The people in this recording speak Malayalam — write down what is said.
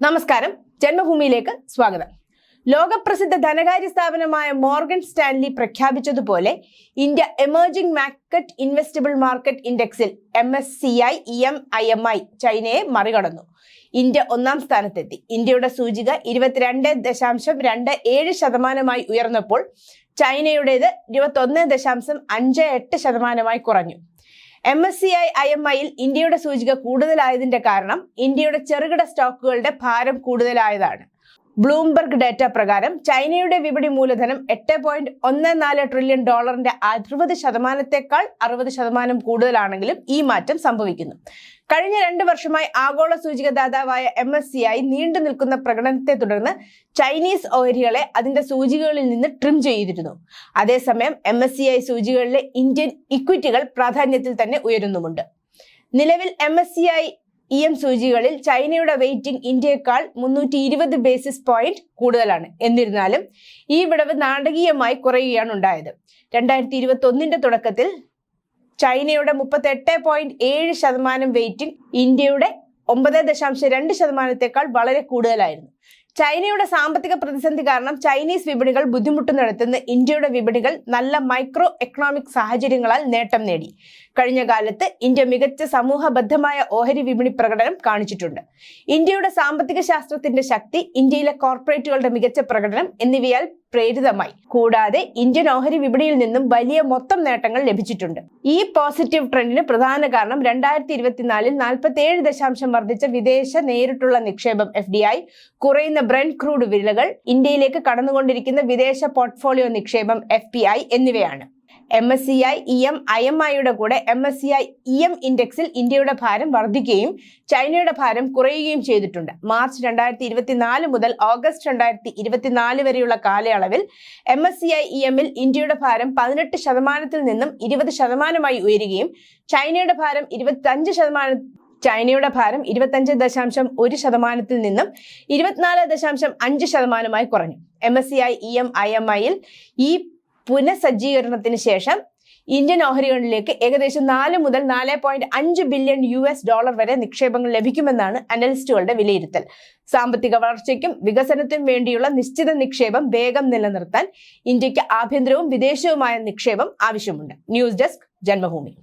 നമസ്കാരം. ജന്മഭൂമിയിലേക്ക് സ്വാഗതം. ലോകപ്രസിദ്ധ ധനകാര്യ സ്ഥാപനമായ Morgan Stanley പ്രഖ്യാപിച്ചതുപോലെ India emerging market investable market ഇൻഡെക്സിൽ M S C I E M I M I ചൈനയെ മറികടന്നു. ഇന്ത്യ ഒന്നാം സ്ഥാനത്തെത്തി. ഇന്ത്യയുടെ സൂചിക ഇരുപത്തിരണ്ട് ദശാംശം രണ്ട് ഏഴ് ശതമാനമായി ഉയർന്നപ്പോൾ ചൈനയുടേത് ഇരുപത്തൊന്ന് ദശാംശം അഞ്ച് എട്ട് ശതമാനമായി കുറഞ്ഞു. M S C I I M ഐയിൽ ഇന്ത്യയുടെ സൂചിക കൂടുതലായതിന്റെ കാരണം ഇന്ത്യയുടെ ചെറുകിട സ്റ്റോക്കുകളുടെ ഭാരം കൂടുതലായതാണ്. ബ്ലൂംബർഗ് ഡാറ്റ പ്രകാരം ചൈനയുടെ വിപണി മൂലധനം എട്ട് പോയിന്റ് ഒന്ന് നാല് ട്രില്യൺ ഡോളറിന്റെ അറുപത് ശതമാനത്തെക്കാൾ അറുപത് ശതമാനം കൂടുതലാണെങ്കിലും ഈ മാറ്റം സംഭവിക്കുന്നു. കഴിഞ്ഞ രണ്ട് വർഷമായി ആഗോള സൂചിക ദാതാവായ എം എസ് സി ആയി നീണ്ടു നിൽക്കുന്ന പ്രകടനത്തെ തുടർന്ന് ചൈനീസ് ഓഹരികളെ അതിന്റെ സൂചികകളിൽ നിന്ന് ട്രിം ചെയ്തിരുന്നു. അതേസമയം എം എസ് സി ഐ സൂചികകളിലെ ഇന്ത്യൻ ഇക്വിറ്റികൾ പ്രാധാന്യത്തിൽ തന്നെ ഉയരുന്നുമുണ്ട്. നിലവിൽ M S C I E M സൂചികളിൽ ചൈനയുടെ വെയിറ്റിംഗ് ഇന്ത്യയെക്കാൾ മുന്നൂറ്റി ഇരുപത് ബേസിസ് പോയിന്റ് കൂടുതലാണ്. എന്നിരുന്നാലും ഈ വിടവ് നാടകീയമായി കുറയുകയാണ് ഉണ്ടായത്. രണ്ടായിരത്തി ഇരുപത്തി ഒന്നിന്റെ തുടക്കത്തിൽ ചൈനയുടെ മുപ്പത്തെട്ട് പോയിന്റ് ഏഴ് ശതമാനം വെയിറ്റിംഗ് ഇന്ത്യയുടെ ഒമ്പത് ദശാംശം രണ്ട് ശതമാനത്തെക്കാൾ വളരെ കൂടുതലായിരുന്നു. ചൈനയുടെ സാമ്പത്തിക പ്രതിസന്ധി കാരണം ചൈനീസ് വിപണികൾ ബുദ്ധിമുട്ടുന്നിടത്തുനിന്ന് ഇന്ത്യയുടെ വിപണികൾ നല്ല മൈക്രോ എക്കണോമിക് സാഹചര്യങ്ങളാൽ നേട്ടം നേടി. കഴിഞ്ഞ കാലത്ത് ഇന്ത്യ മികച്ച സമൂഹബദ്ധമായ ഓഹരി വിപണി പ്രകടനം കാണിച്ചിട്ടുണ്ട്. ഇന്ത്യയുടെ സാമ്പത്തിക ശാസ്ത്രത്തിന്റെ ശക്തി ഇന്ത്യയിലെ കോർപ്പറേറ്റുകളുടെ മികച്ച പ്രകടനം എന്നിവയാൽ പ്രേരിതമായി. കൂടാതെ ഇന്ത്യൻ ഓഹരി വിപണിയിൽ നിന്നും വലിയ മൊത്തം നേട്ടങ്ങൾ ലഭിച്ചിട്ടുണ്ട്. ഈ പോസിറ്റീവ് ട്രെൻഡിന് പ്രധാന കാരണം രണ്ടായിരത്തി ഇരുപത്തിനാലിൽ നാൽപ്പത്തി ഏഴ് ദശാംശം വർദ്ധിച്ച വിദേശ നേരിട്ടുള്ള നിക്ഷേപം എഫ് ഡി ഐ കുറയുന്ന ബ്രണ്ട് ക്രൂഡ് വിലകൾ ഇന്ത്യയിലേക്ക് കടന്നുകൊണ്ടിരിക്കുന്ന വിദേശ പോർട്ട്ഫോളിയോ നിക്ഷേപം എഫ് പി ഐ എന്നിവയാണ്. M S C I E M I M ഐയുടെ കൂടെ M S C I E M ഇൻഡെക്സിൽ ഇന്ത്യയുടെ ഭാരം വർദ്ധിക്കുകയും ചൈനയുടെ ഭാരം കുറയുകയും ചെയ്തിട്ടുണ്ട്. മാർച്ച് രണ്ടായിരത്തി ഇരുപത്തിനാല് മുതൽ ഓഗസ്റ്റ് രണ്ടായിരത്തി ഇരുപത്തിനാല് വരെയുള്ള കാലയളവിൽ M S C I E എമ്മിൽ ഇന്ത്യയുടെ ഭാരം പതിനെട്ട് ശതമാനത്തിൽ നിന്നും ഇരുപത് ശതമാനമായി ഉയരുകയും ചൈനയുടെ ഭാരം ഇരുപത്തഞ്ച് ശതമാനം ചൈനയുടെ ഭാരം ഇരുപത്തഞ്ച് ദശാംശം ഒരു ശതമാനത്തിൽ നിന്നും ഇരുപത്തിനാല് ദശാംശം അഞ്ച് ശതമാനമായി കുറഞ്ഞു. M S C I E M I M ഐയിൽ ഈ പുനഃസജ്ജീകരണത്തിന് ശേഷം ഇന്ത്യൻ ഓഹരികളിലേക്ക് ഏകദേശം നാല് മുതൽ നാല് പോയിന്റ് അഞ്ച് ബില്യൺ യു എസ് ഡോളർ വരെ നിക്ഷേപങ്ങൾ ലഭിക്കുമെന്നാണ് അനലിസ്റ്റുകളുടെ വിലയിരുത്തൽ. സാമ്പത്തിക വളർച്ചയ്ക്കും വികസനത്തിനും വേണ്ടിയുള്ള നിശ്ചിത നിക്ഷേപം വേഗം നിലനിർത്താൻ ഇന്ത്യയ്ക്ക് ആഭ്യന്തരവും വിദേശവുമായ നിക്ഷേപം ആവശ്യമുണ്ട്. News desk Janmabhoomi.